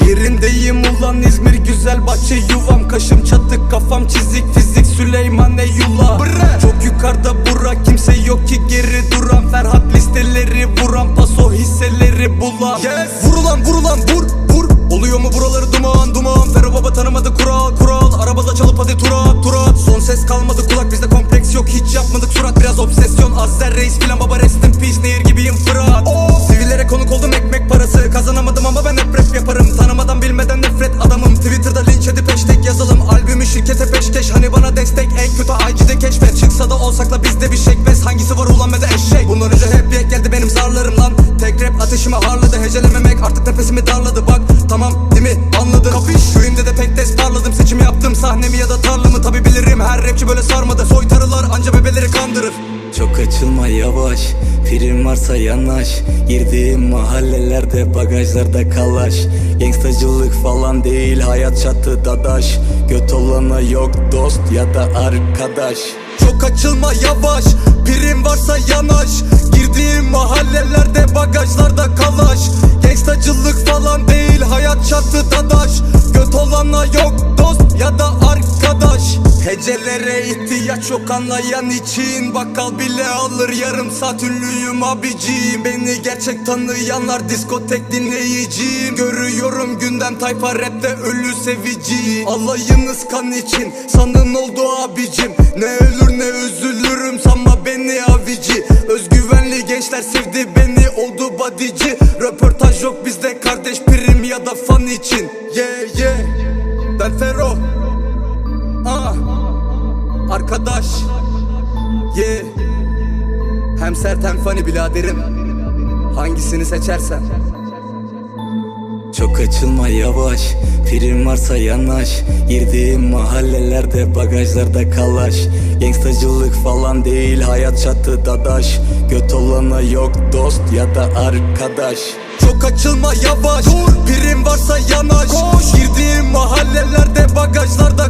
İzmir'deyim ulan İzmir güzel bahçe yuvam. Kaşım çatık kafam çizik fizik. Süleyman Eyyullah. Çok yukarıda bura kimse yok ki geri duran. Ferhat listeleri vuran paso hisseleri bulan. Vurulan vurulan vur vur Oluyor mu buraları duman duman? Ferro baba tanımadı kural kural. Arabada çalıp hadi turat turat Son ses kalmadı kulak bizde kompleks yok. Hiç yapmadık surat biraz obsesyon. Azzer reis filan baba rest eşek. Bundan önce hep yek geldi benim zarlarım lan. Tek rap ateşimi harladı Hecelememek artık nefesimi darladı. Bak tamam değil mi? Anladın. Kapış Köyümde de pek test parladım Seçimi yaptım. Sahnemi ya da tarlamı Tabi bilirim. Her rapçi böyle sarmadı. Soytarılar anca bebeleri kandırır. Çok açılma yavaş. Prim varsa yanaş. Girdiğim mahallelerde bagajlarda kalaş. Gangstacılık falan değil hayat çatı dadaş. Göt olana yok dost ya da arkadaş. Çok açılma yavaş. Prim yanaş. Girdiğim mahallelerde bagajlarda kalaş. Gangstacılık falan değil hayat çatı dadaş. Göt olana yok dost ya da arkadaş. Hecelere ihtiyaç yok anlayan için. Bakkal bile alır yarım saat ünlüyüm abicim. Beni gerçek tanıyanlar diskotek dinleyiciyim. Görüyorum gündem tayfa rapte ölü sevici Alayınız kan için sanın oldu abicim. Ne ölür ne üzülürüm gençler sevdi beni oldu badici. Röportaj yok bizde kardeş prim ya da fan için. Yeah yeah. Ben Fero Ah. Arkadaş. Yeah. Hem sert hem funny biraderim. Hangisini seçersen çok açılma yavaş. Prim varsa yanaş. Girdiğim mahallelerde bagajlarda kalaş. Gangstacılık falan değil hayat çatı dadaş. Göt olana yok dost ya da arkadaş. Çok açılma yavaş. Dur. Prim varsa yanaş. Koş. Girdiğim mahallelerde bagajlarda